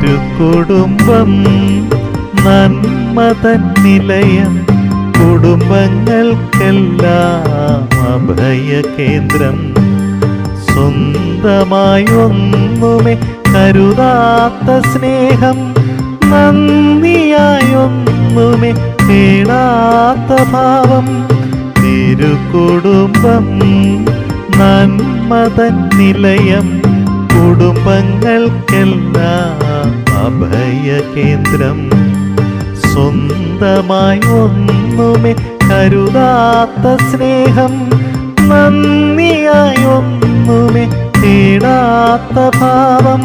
തിരുക്കുടുംബം നന്മ തന്നിലയം കുടുംബങ്ങൾക്കെല്ലാം അഭയ കേന്ദ്രം. സ്വന്തമായി ഒന്നുമേ കരുതാത്ത സ്നേഹം. നന്ദിയായി ഒന്നുമേ തേടാത്ത ഭാവം. തിരുക്കുടുംബം നന്മ തന്നിലയം കുടുംബങ്ങൾക്കെല്ലാം അഭയ കേന്ദ്രം സ്വന്തമായി ഒന്നുമേ കരുതാത്ത സ്നേഹം നന്ദിയായി ഒന്നുമേ തേടാത്ത ഭാവം.